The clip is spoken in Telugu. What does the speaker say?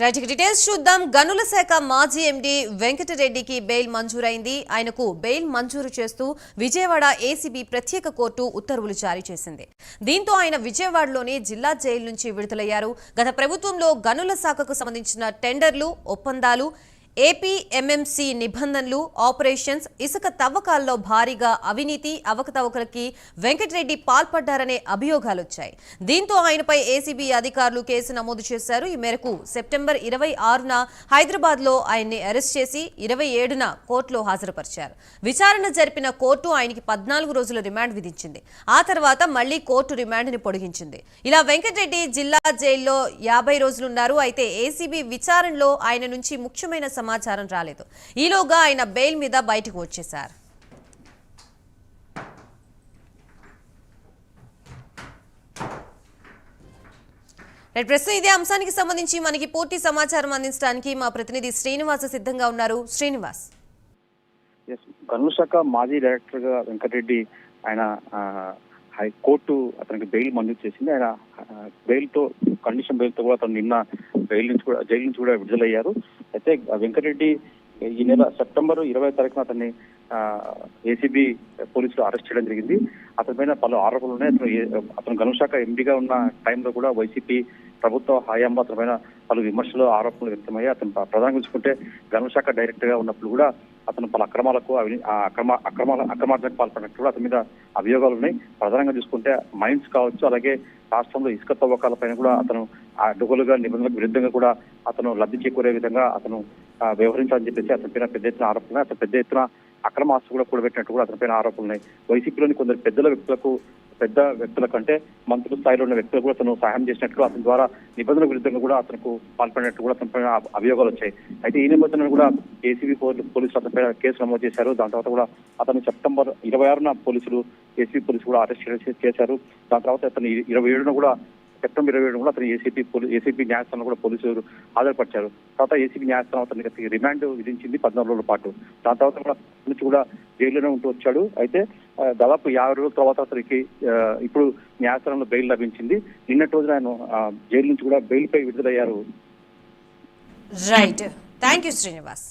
రైట్ డీటెయిల్స్ చూద్దాం. గనుల శాఖ మాజీ ఎండీ వెంకటరెడ్డికి బెయిల్ మంజూరైంది. ఆయనకు బెయిల్ మంజూరు చేస్తూ విజయవాడ ఏసీబీ ప్రత్యేక కోర్టు ఉత్తర్వులు జారీ చేసింది. దీంతో ఆయన విజయవాడలోని జిల్లా జైలు నుంచి విడుదలయ్యారు. గత ప్రభుత్వంలో గనుల శాఖకు సంబంధించిన టెండర్లు ఒప్పందాలు ఏపీ ఎంఎంసీ నిబంధనలు ఆపరేషన్స్ ఇసుక తవ్వకాల్లో భారీగా అవినీతి అవకతవకలకి వెంకటరెడ్డి పాల్పడ్డారనే అభియోగాలొచ్చాయి. దీంతో ఆయనపై ఏసీబీ అధికారులు కేసు నమోదు చేశారు. ఈ మేరకు సెప్టెంబర్ ఇరవై ఆరున హైదరాబాద్లో ఆయన్ని అరెస్ట్ చేసి ఇరవై ఏడున కోర్టులో హాజరుపరిచారు. విచారణ జరిపిన కోర్టు ఆయనకి పద్నాలుగు రోజుల రిమాండ్ విధించింది. ఆ తర్వాత మళ్ళీ కోర్టు రిమాండ్ని పొడిగించింది. ఇలా వెంకటరెడ్డి జిల్లా జైల్లో యాభై రోజులున్నారు. అయితే ఏసీబీ విచారణలో ఆయన నుంచి ముఖ్యమైన సమాచారం రాలేదు. ఈలోగా ఆయన బెయిల్ మీద బయటకు వచ్చేశారు. రైట్ ప్రస్తుతం ఇదే అంశానికి సంబంధించి మనకి పూర్తి సమాచారం అందించడానికి మా ప్రతినిధి శ్రీనివాస సిద్ధంగా ఉన్నారు. శ్రీనివాస్. ఎస్ మాజీ డైరెక్టర్గా వెంకటరెడ్డి ఆయన హైకోర్టు అతనికి బెయిల్ మంజూరు చేసింది. ఆయన బెయిల్తో కండిషన్ బెయిల్తో కూడా అతను నిన్న జైలు నుంచి కూడా జైలు నుంచి కూడా విడుదలయ్యారు. అయితే వెంకటరెడ్డి ఈ నెల సెప్టెంబర్ ఇరవై తారీఖున అతన్ని ఏసీబీ పోలీసులు అరెస్ట్ చేయడం జరిగింది. అతని పైన పలు ఆరోపణలు ఉన్నాయి. అతను ఏ- అతను గనుల శాఖ ఎంపీగా ఉన్న టైంలో కూడా వైసీపీ ప్రభుత్వ హయాంలో అతని పైన పలు విమర్శలు ఆరోపణలు వ్యక్తమయ్యాయి. అతను ప్రధానంగా చూసుకుంటే గనుల శాఖ డైరెక్టర్గా ఉన్నప్పుడు కూడా అతను పలు అక్రమాలకు అక్రమ అక్రమాల అక్రమార్థానికి పాల్పడినట్టు కూడా అతని మీద అభియోగాలు ఉన్నాయి. ప్రధానంగా చూసుకుంటే మైన్స్ కావచ్చు అలాగే రాష్ట్రంలో ఇసుక తవ్వకాల పైన కూడా అతను ఆ అడ్డుగోలుగా నిబంధనలకు విరుద్ధంగా కూడా అతను లబ్ధి చేకూరే విధంగా అతను వ్యవహరించాలని చెప్పేసి అతని పైన పెద్ద ఎత్తున ఆరోపణలు ఉన్నాయి. అతను పెద్ద ఎత్తున అక్రమ ఆస్తి కూడా కూడబెట్టినట్టు కూడా అతని పైన ఆరోపణలు ఉన్నాయి వైసీపీలోని కొందరు పెద్దల వ్యక్తులకు పెద్ద వ్యక్తుల కంటే మంత్రుల స్థాయిలో ఉన్న వ్యక్తులు కూడా తను సహాయం చేసినట్లు అతని ద్వారా నిబంధనల విరుద్ధంగా కూడా అతనికి పాల్పడినట్టు కూడా అతని పైన అభియోగాలు వచ్చాయి. అయితే ఈ నేపథ్యంలో కూడా ఏసీబీ పోలీసులు అతనిపై కేసు నమోదు చేశారు. దాని తర్వాత కూడా అతను సెప్టెంబర్ ఇరవై ఆరున పోలీసులు ఏసీబీ పోలీసులు కూడా అరెస్ట్ చేశారు. దాని తర్వాత అతను ఇరవై ఏడున కూడా సెప్టెంబర్ ఇరవై ఏడు కూడా అతను ఏసీపీ పోలీ ఏసీపీ న్యాయస్థానం కూడా పోలీసులు హాజరుపరిచారు. తర్వాత ఏసీపీ న్యాయస్థానం అతనికి రిమాండ్ విధించింది పద్నాలుగు రోజుల పాటు. దాని తర్వాత కూడా నుంచి కూడా జైల్లోనే ఉంటూ వచ్చాడు. అయితే దాదాపు యాభై రోజుల తర్వాత అతనికి ఇప్పుడు న్యాయస్థానంలో బెయిల్ లభించింది. నిన్నటి రోజున ఆయన జైలు నుంచి కూడా బెయిల్ పై విడుదలయ్యారు. Right thank you Srinivas